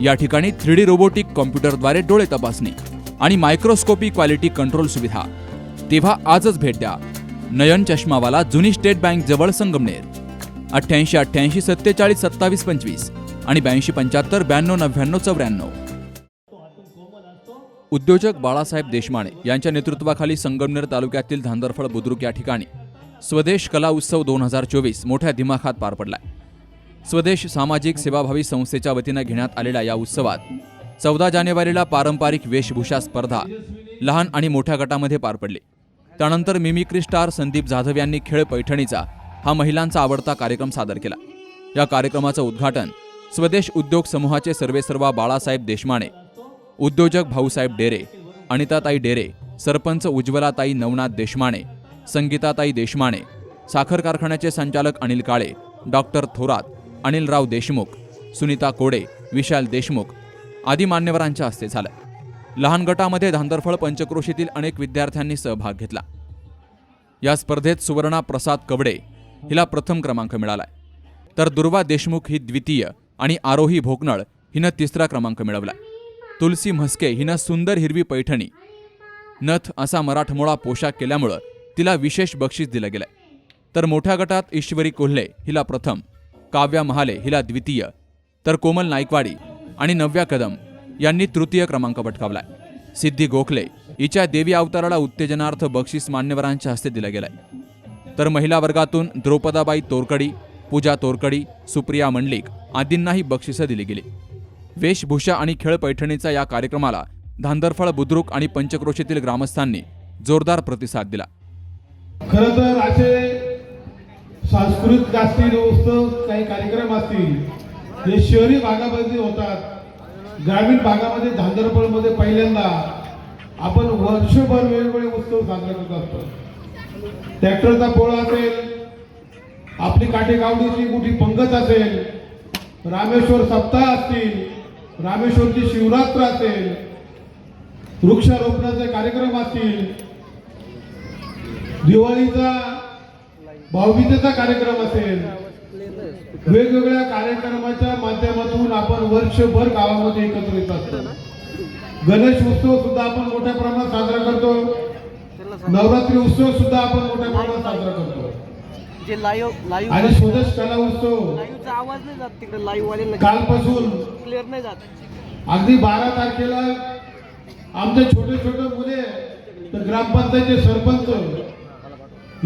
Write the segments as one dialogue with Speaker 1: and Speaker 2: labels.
Speaker 1: या ठिकाणी three D robotic कॉम्प्युटरद्वारे डोळे तपासणी आणि मायक्रोस्कोपी क्वालिटी कंट्रोल सुविधा. तेव्हा आजच भेट द्या. नयन चष्मावाला जुनी स्टेट बँक जवळ संगमनेर. अठ्ठ्याऐंशी अठ्ठ्याऐंशी सत्तेचाळीस सत्तावीस पंचवीस आणि ब्याऐंशी पंच्याहत्तर ब्याण्णव नव्याण्णव चौऱ्याण्णव. उद्योजक बाळासाहेब देशमाने यांच्या नेतृत्वाखाली संगमनेर तालुक्यातील धांदरफळ बुद्रुक या ठिकाणी स्वदेश कला उत्सव दोन हजार चोवीस मोठ्या दिमाखात पार पडलाय. स्वदेश सामाजिक सेवाभावी संस्थेच्या वतीनं घेण्यात आलेल्या या उत्सवात चौदा जानेवारीला पारंपरिक वेशभूषा स्पर्धा लहान आणि मोठ्या गटामध्ये पार पडली. त्यानंतर मिमिक्री स्टार संदीप जाधव यांनी खेळ पैठणीचा हा महिलांचा आवडता कार्यक्रम सादर केला. या कार्यक्रमाचं उद्घाटन स्वदेश उद्योग समूहाचे सर्वेसर्वा बाळासाहेब देशमाने उद्योजक भाऊसाहेब डेरे अनिताताई डेरे सरपंच उज्ज्वलाताई नवनाथ देशमाने संगीताताई देशमाने साखर कारखान्याचे संचालक अनिल काळे डॉक्टर थोरात अनिलराव देशमुख सुनीता कोडे विशाल देशमुख आदी मान्यवरांच्या हस्ते झालं. लहान गटामध्ये धांदरफळ पंचक्रोशीतील अनेक विद्यार्थ्यांनी सहभाग घेतला. या स्पर्धेत सुवर्णा प्रसाद कवडे हिला प्रथम क्रमांक मिळालाय. तर दुर्वा देशमुख ही द्वितीय आणि आरोही भोकनळ हिनं तिसरा क्रमांक मिळवला तुलसी म्हस्के हिनं सुंदर हिरवी पैठणी नथ असा मराठमोळा पोशाख केल्यामुळं तिला विशेष बक्षीस दिलं गेलंय. तर मोठ्या गटात ईश्वरी कोल्हे हिला प्रथम काव्या महाले हिला द्वितीय तर कोमल नाईकवाडी आणि नव्या कदम यांनी तृतीय क्रमांक पटकावलाय. सिद्धी गोखले हिच्या देवी अवताराला उत्तेजनार्थ बक्षीस मान्यवरांच्या हस्ते दिलं गेलंय. तर महिला वर्गातून द्रौपदाबाई तोरकडी पूजा तोरकडी सुप्रिया मंडलिक आदींनाही बक्षिसं दिली गेली. वेशभूषा आणि खेळ पैठणीचा या कार्यक्रमाला धांदरफळ बुद्रुक आणि पंचक्रोशीतील ग्रामस्थांनी जोरदार प्रतिसाद दिला.
Speaker 2: खरं तर असे सांस्कृतिक असतील उत्सव काही कार्यक्रम असतील हे शहरी भागामध्ये होतात ग्रामीण भागामध्ये धांदरपळमध्ये पहिल्यांदा आपण वर्षभर वेगवेगळे उत्सव साजरे करत असतो. ट्रॅक्टरचा पोळा असेल आपली काठेगावडीची मोठी पंगत असेल रामेश्वर सप्ताह असतील रामेश्वरची शिवरात्र असेल वृक्षारोपणाचे कार्यक्रम असतील दिवाळीचा भाऊबीजेचा कार्यक्रम असेल. वेगवेगळ्या कार्यक्रमाच्या माध्यमातून आपण वर्षभर गावामध्ये एकत्र येत असतो. गणेश उत्सव सुद्धा आपण मोठ्या प्रमाणात साजरा करतो. नवरात्री उत्सव सुद्धा आपण मोठ्या प्रमाणात साजरा करतो.
Speaker 3: जे लाईव्ह लाईव्ह
Speaker 2: आणि स्वदेश कला उत्सव.
Speaker 3: लाईव्हचा आवाज नाही जात तिकडे लाईव्ह वाले
Speaker 2: कालपासून
Speaker 3: क्लिअर नाही जात.
Speaker 2: अगदी बारा तारखेला आमचे छोटे छोटे मुले तर ग्रामपंचायतचे सरपंच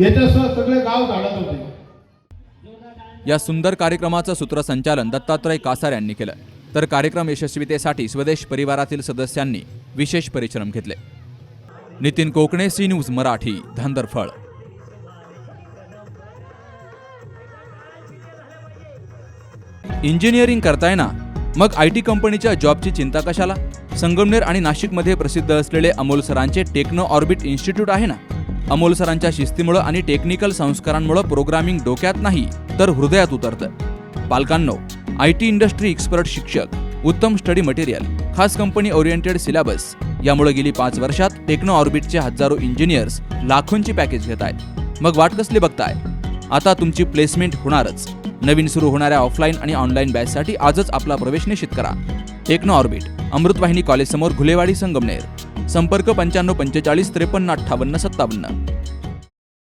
Speaker 2: याच्यासह सगळे गाव झाडत होते.
Speaker 1: या सुंदर कार्यक्रमाचं सूत्रसंचालन दत्तात्रय कासार यांनी केलं. तर कार्यक्रम यशस्वीतेसाठी स्वदेश परिवारातील सदस्यांनी विशेष परिश्रम घेतले. Nitin Kokane C news Marathi Dhandarphal. Engineering करताय ना? मग आय टी कंपनीच्या जॉबची चिंता कशाला? संगमनेर आणि नाशिकमध्ये प्रसिद्ध असलेले अमोल सरांचे टेक्नो ऑर्बिट इन्स्टिट्यूट आहे ना? अमोल सरांच्या शिस्तीमुळं आणि टेक्निकल संस्कारांमुळं प्रोग्रामिंग डोक्यात नाही तर हृदयात उतरतं. पालकांनो आय टी इंडस्ट्री एक्सपर्ट शिक्षक उत्तम स्टडी मटेरियल खास कंपनी ओरिएंटेड सिलेबस यामुळे गेली पाच वर्षात टेक्नो ऑर्बिटचे हजारो इंजिनियर्स लाखोंची पॅकेज घेत आहेत. मग वाट कसली बघताय? आता तुमची प्लेसमेंट होणारच. नवीन सुरू होणाऱ्या ऑफलाईन आणि ऑनलाईन बॅचसाठी आजच आपला प्रवेश निश्चित करा. टेक्नो ऑर्बिट अमृतवाहिनी कॉलेजसमोर घुलेवाडी संगमनेर. संपर्क पंच्याण्णव पंचेचाळीस त्रेपन्न अठ्ठावन्न सत्तावन्न.